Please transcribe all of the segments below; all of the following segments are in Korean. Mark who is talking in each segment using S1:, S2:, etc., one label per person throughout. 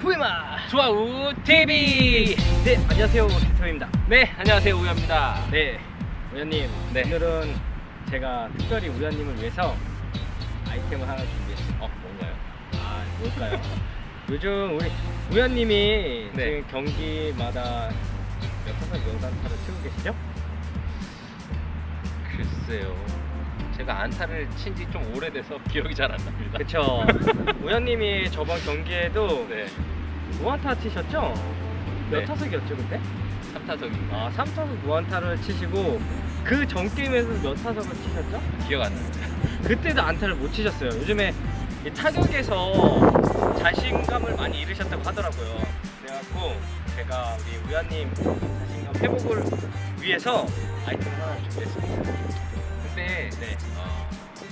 S1: 구이마
S2: 좋아우 TV.
S1: 네 안녕하세요 대표입니다
S2: 네, 안녕하세요 우현입니다.
S1: 네 우현님
S2: 네.
S1: 오늘은 제가 특별히 우현님을 위해서 아이템을 하나 준비했어요
S2: 어, 뭔가요?
S1: 아 뭘까요? 요즘 우리 우현님이
S2: 네.
S1: 지금 경기마다 몇몇 안타를 치고 계시죠?
S2: 글쎄요. 제가 안타를 친 지 좀 오래돼서 기억이 잘 안 납니다.
S1: 그쵸 우현님이 저번 경기에도
S2: 네,
S1: 무안타 치셨죠? 몇
S2: 네.
S1: 타석이었죠 그때?
S2: 3타석입니다.
S1: 아 3타석 무안타를 치시고 그 전 게임에서 몇 타석을 치셨죠?
S2: 기억 안 납니다.
S1: 그때도 안타를 못 치셨어요. 요즘에 이 타격에서 자신감을 많이 잃으셨다고 하더라고요. 그래갖고 제가 우리 우야님 자신감 회복을 위해서 아이템 하나 준비했습니다.
S2: 근데
S1: 네.
S2: 어,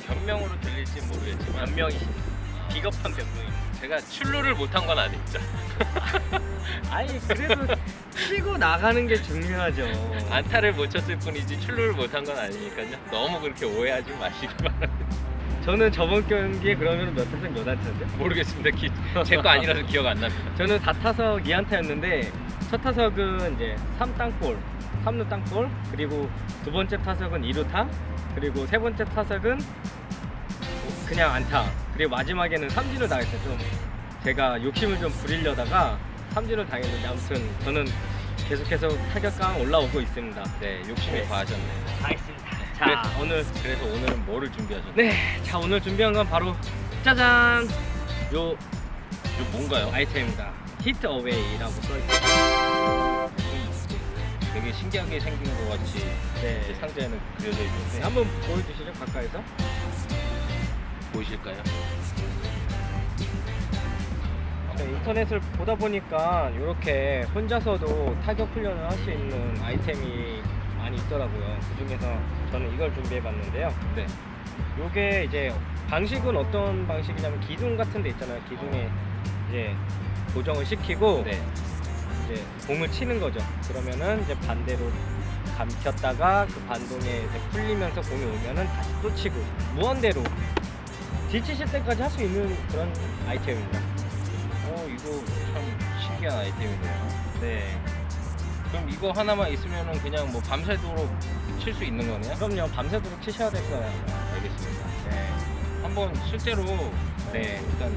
S2: 변명으로 들릴지 모르겠지만
S1: 변명이십니다. 비겁한 변명입니다.
S2: 제가 출루를 못한 건 아닙니다.
S1: 아니 그래도 치고 나가는 게 중요하죠.
S2: 안타를 못 쳤을 뿐이지 출루를 못한 건 아니니까요. 너무 그렇게 오해하지 마시기 바랍니다.
S1: 저는 저번 경기에 그러면 몇 타석 몇 안타죠?
S2: 모르겠습니다. 제 거 아니라서 기억 안 납니다.
S1: 저는 4타석 2안타였는데 첫 타석은 이제 3땅볼 3루 땅볼 그리고 두 번째 타석은 2루타 그리고 세 번째 타석은 그냥 안타 그리고 마지막에는 삼진을 당했어요 좀 제가 욕심을 좀 부리려다가 삼진을 당했는데 아무튼 저는 계속해서 타격감 올라오고 있습니다
S2: 네, 욕심이
S1: 네.
S2: 과하셨네요.
S1: 알겠습니다
S2: 그래-
S1: 자 오늘
S2: 그래서 오늘은 뭐를 준비하셨나요?
S1: 네 자 오늘 준비한 건 바로 짜잔 요
S2: 이거 뭔가요?
S1: 아이템입니다 히트 어웨이라고 써있어요
S2: 되게 신기하게 생긴 것 같이
S1: 네.
S2: 상자에는 그려져 있는데
S1: 네, 한번 보여주시죠 가까이서
S2: 보이실까요?
S1: 네, 인터넷을 보다 보니까 이렇게 혼자서도 타격 훈련을 할 수 있는 아이템이 많이 있더라고요 그 중에서 저는 이걸 준비해 봤는데요
S2: 네.
S1: 요게 이제 방식은 어떤 방식이냐면 기둥 같은 데 있잖아요 기둥에 이제 고정을 시키고
S2: 네.
S1: 이제 공을 치는 거죠 그러면은 이제 반대로 감켰다가 그 반동에 이제 풀리면서 공이 오면은 다시 또 치고 무한대로 지치실 때까지 할 수 있는 그런 아이템입니다
S2: 어, 이거 참 신기한 아이템이네요.
S1: 네
S2: 그럼 이거 하나만 있으면은 그냥 뭐 밤새도록 칠 수 있는 거네요?
S1: 그럼요 밤새도록 치셔야 될 거예요
S2: 알겠습니다.
S1: 네.
S2: 한번 실제로
S1: 네.
S2: 네, 일단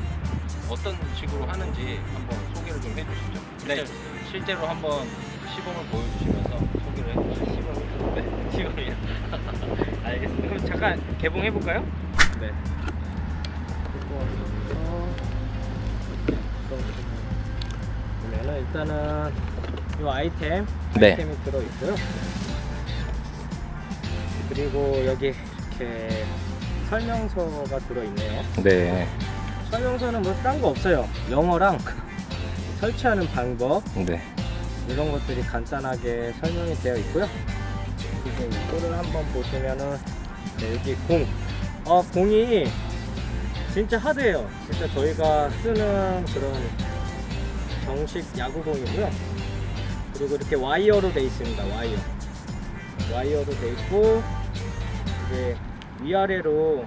S2: 어떤 식으로 하는지 한번 소개를 좀 해주시죠.
S1: 네.
S2: 실제, 실제로 한번 시범을 보여주시면서 소개를 해주시죠.
S1: 네, 지금이요. 알겠습니다. 그럼 잠깐 개봉해 볼까요? 네. 보면은 일단은 이 아이템
S2: 네.
S1: 아이템이 들어 있고요. 그리고 여기 이렇게 설명서가 들어 있네요.
S2: 네.
S1: 설명서는 뭐 딴 거 없어요. 영어랑 설치하는 방법
S2: 네.
S1: 이런 것들이 간단하게 설명이 되어 있고요. 그리고 이거를 한번 보시면은 네, 여기 공. 아 공이 진짜 하드해요. 진짜 저희가 쓰는 그런 정식 야구공이고요. 그리고 이렇게 와이어로 돼 있습니다. 와이어. 와이어로 돼 있고 이게 위아래로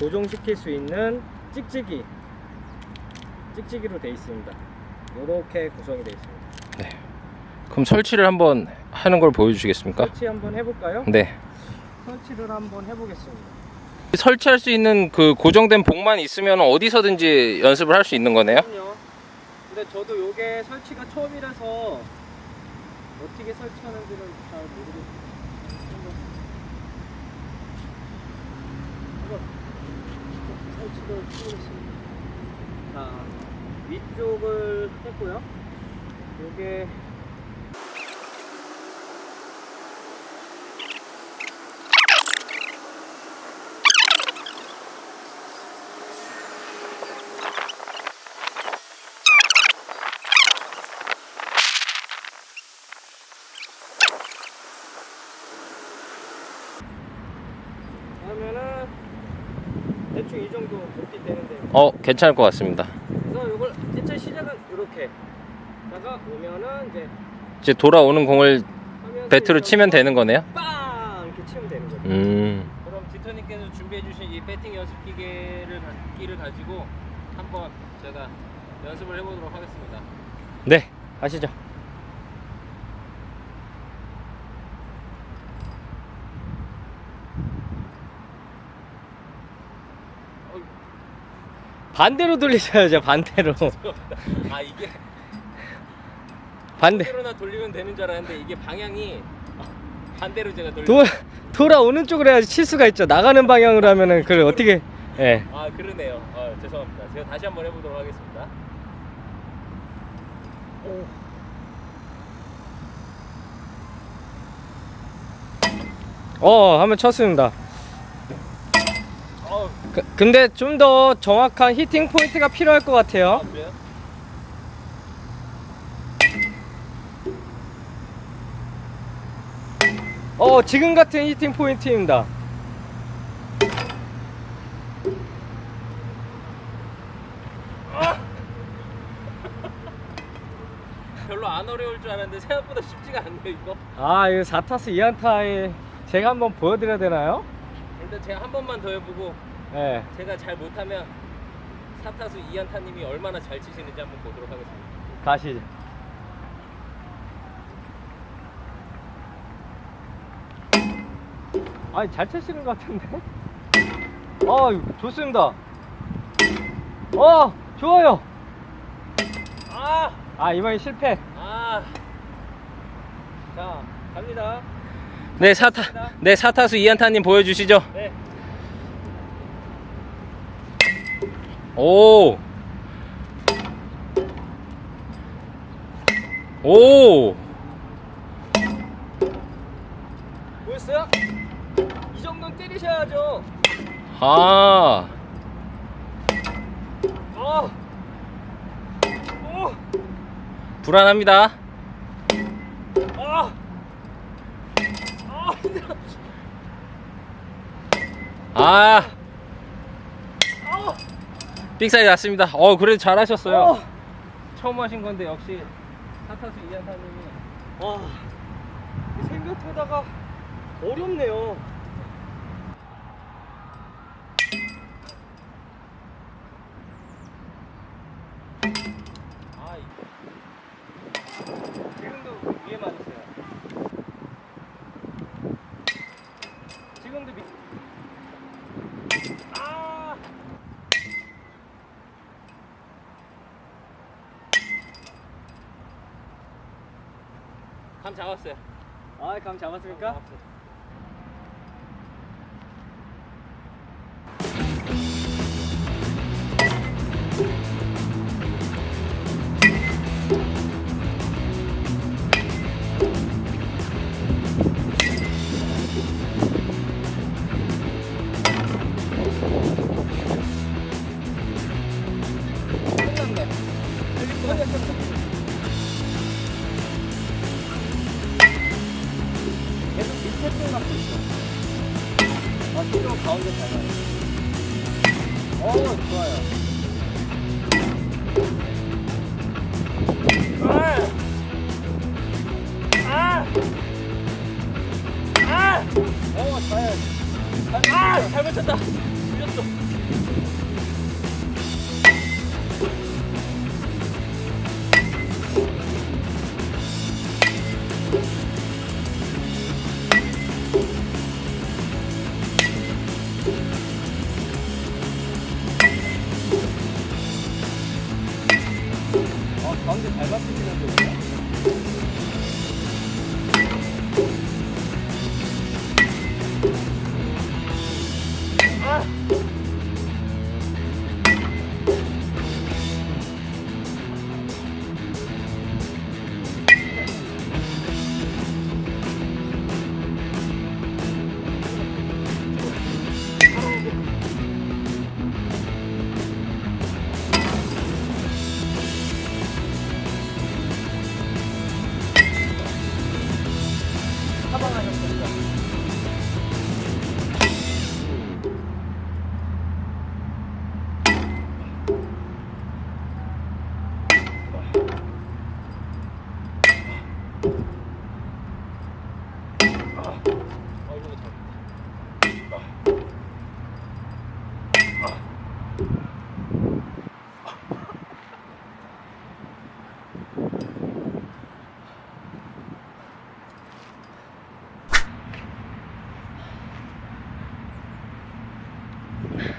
S1: 고정시킬 수 있는 찍찍이 찍찍이로 돼 있습니다. 이렇게 구성이 되어 있습니다.
S2: 그럼 설치를 한번 하는 걸 보여주시겠습니까?
S1: 설치 한번 해볼까요?
S2: 네.
S1: 설치를 한번 해보겠습니다.
S2: 설치할 수 있는 그 고정된 복만 있으면 어디서든지 연습을 할 수 있는 거네요?
S1: 그럼요. 근데 저도 요게 설치가 처음이라서 어떻게 설치하는지는 잘 모르겠어요. 한번, 설치를 해보겠습니다. 자, 위쪽을 했고요. 요게 하면은 대충 이 정도 높이 되는데
S2: 어, 괜찮을 것 같습니다.
S1: 그래서 이걸 진짜 시작은 이렇게 다가 오면은 이제
S2: 이제 돌아오는 공을
S1: 하면서
S2: 배트로 치면 되는 거네요?
S1: 빵 이렇게 치면 되는 거죠.
S2: 음.
S1: 그럼 디터님께서 준비해 주신 이 배팅 연습 기계를 기를 가지고 한번 제가
S2: 연습을 해보도록 하겠습니다.
S1: 네, 가시죠. 반대로 돌리셔야죠, 반대로.
S2: 아 이게
S1: 반대.
S2: 반대로나 돌리면 되는 줄 알았는데 이게 방향이 반대로 제가 돌리.
S1: 돌, 돌아오는 쪽으로 해야지 칠 수가 있죠. 나가는 방향으로 하면은 그걸 어떻게, 예.
S2: 아 그러네요. 아, 죄송합니다. 제가 다시 한번 해보도록 하겠습니다.
S1: 어, 한번 쳤습니다.
S2: 어,
S1: 그, 근데 좀 더 정확한 히팅 포인트가 필요할 것 같아요. 어, 지금 같은 히팅 포인트입니다.
S2: 별로 안 어려울 줄 알았는데 생각보다 쉽지가 않네요 이거.
S1: 아, 이거 4타수 2안타에 제가 한번 보여드려야 되나요?
S2: 일단 제가 한 번만 더 해보고
S1: 예.
S2: 제가 잘 못하면 사타수 이한타님이 얼마나 잘 치시는지 한번 보도록 하겠습니다.
S1: 가시죠. 아니, 잘 치시는 것 같은데? 어, 좋습니다. 어, 좋아요.
S2: 아,
S1: 아, 이번엔 실패.
S2: 아, 자 갑니다.
S1: 네, 사타, 네, 사타수 이안타님 보여주시죠.
S2: 네.
S1: 오. 오.
S2: 보였어요? 이 정도는 때리셔야죠.
S1: 아.
S2: 어. 오.
S1: 불안합니다.
S2: 아. 아.
S1: 아.
S2: 아.
S1: 삑사리 났습니다. 어, 그래도 잘하셨어요.
S2: 어.
S1: 처음 하신 건데 역시
S2: 사타수 이한타님이
S1: 와. 생각보다가 어렵네요.
S2: 아, 이-
S1: 지금도 위에 맞으세요. 지금도 밑.
S2: 아. 감 잡았어요.
S1: 아, 감 잡았습니까?
S2: 잡았어요.
S1: 아! 아! 어, 좋아요.
S2: 아! 잘 맞췄다.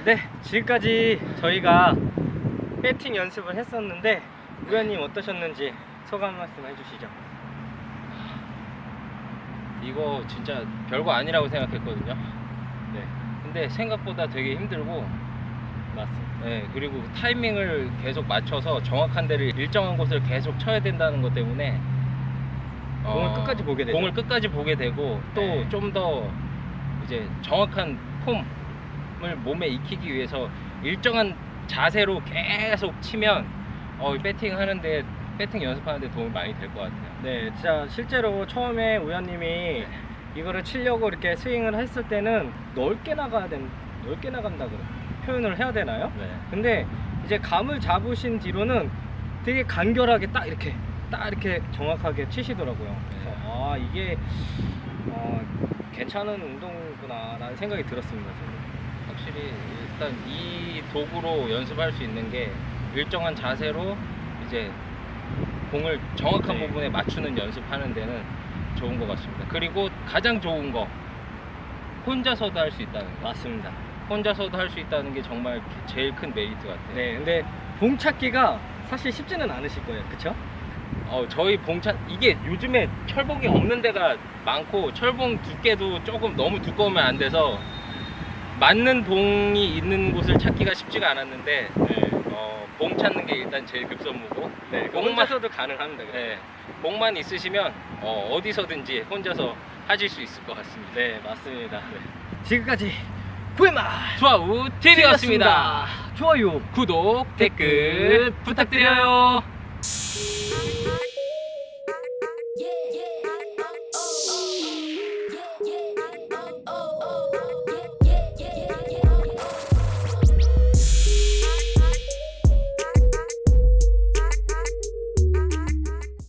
S1: 네, 지금까지 저희가 배팅 연습을 했었는데 우연님 어떠셨는지 소감 말씀 해주시죠.
S2: 이거 진짜 별거 아니라고 생각했거든요. 네. 근데 생각보다 되게 힘들고,
S1: 맞습니다.
S2: 네, 그리고 타이밍을 계속 맞춰서 정확한 데를 일정한 곳을 계속 쳐야 된다는 것 때문에
S1: 공을 끝까지 보게 되죠.
S2: 공을 끝까지 보게 되고 또
S1: 네.
S2: 좀더 이제 정확한 폼 을 몸에 익히기 위해서 일정한 자세로 계속 치면 어, 이 배팅 하는데 배팅 연습하는데 도움이 많이 될 것 같아요.
S1: 네, 진짜 실제로 처음에 우연님이 이거를 치려고 이렇게 스윙을 했을 때는 넓게 나가야 된, 넓게 나간다 그래 표현을 해야 되나요?
S2: 네.
S1: 근데 이제 감을 잡으신 뒤로는 되게 간결하게 딱 이렇게 딱 이렇게 정확하게 치시더라고요. 그래서 아 이게 어, 괜찮은 운동구나라는 생각이 들었습니다. 저는.
S2: 확실히 일단 이 도구로 연습할 수 있는 게 일정한 자세로 이제 공을 정확한
S1: 네.
S2: 부분에 맞추는 연습하는 데는 좋은 것 같습니다. 그리고 가장 좋은 거 혼자서도 할 수 있다는 거.
S1: 맞습니다.
S2: 혼자서도 할 수 있다는 게 정말 제일 큰 메리트 같아요.
S1: 네, 근데 봉 찾기가 사실 쉽지는 않으실 거예요, 그렇죠?
S2: 어, 저희 봉찬 이게 요즘에 철봉이 없는 데가 많고 철봉 두께도 조금 너무 두꺼우면 안 돼서 맞는 봉이 있는 곳을 찾기가 쉽지가 않았는데 어, 봉 찾는 게 일단 제일 급선무고
S1: 네,
S2: 봉만-
S1: 혼자서도 가능합니다. 그래서.
S2: 네, 봉만 있으시면 어, 어디서든지 혼자서 하실 수 있을 것 같습니다.
S1: 네, 맞습니다. 지금까지 구해마
S2: 수아우 TV였습니다.
S1: 좋아요.
S2: 구독, 댓글 부탁드려요.